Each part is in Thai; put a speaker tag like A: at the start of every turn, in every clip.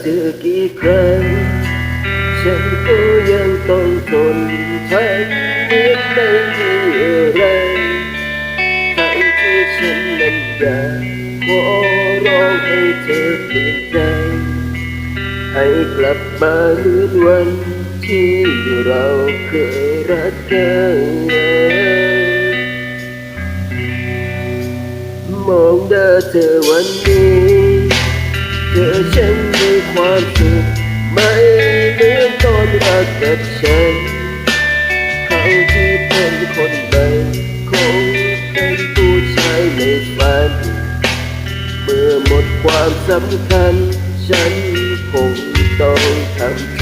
A: เจอหน้าเธอกี่ครั้ง ฉันก็ยังต้องทนทำเมือไม่มีอะไรทั้งที่ฉันนั้นอยากขอร้องให้เธอเปลี่ยนใจ ให้กลับมาเหมือนวันที่เราเคยรักกันมองหน้าเธอวันนี้ ความสุขไม่เหมือนตอนรักกับฉันเขาที่เป็นคนใหม่คงเป็นผู้ชายในฝัน เมื่อหมดความสำคัญ ฉันคงต้องทำใจ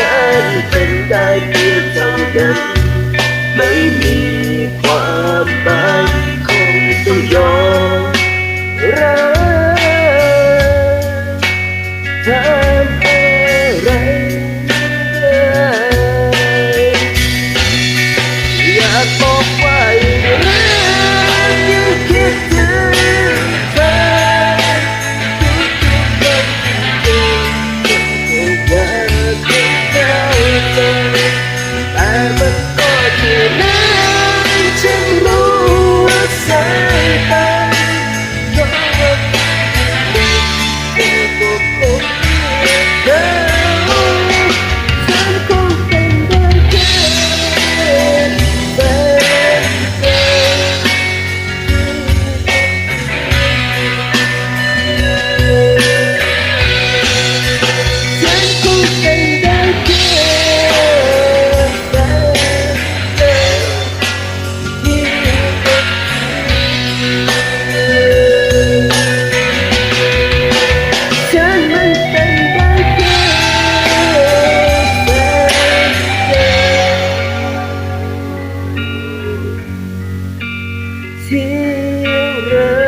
A: การเป็นได้เพียงเท่านั้นไม่มีความหมายคงต้องยอมรักทำอะไรอยากบอกไว till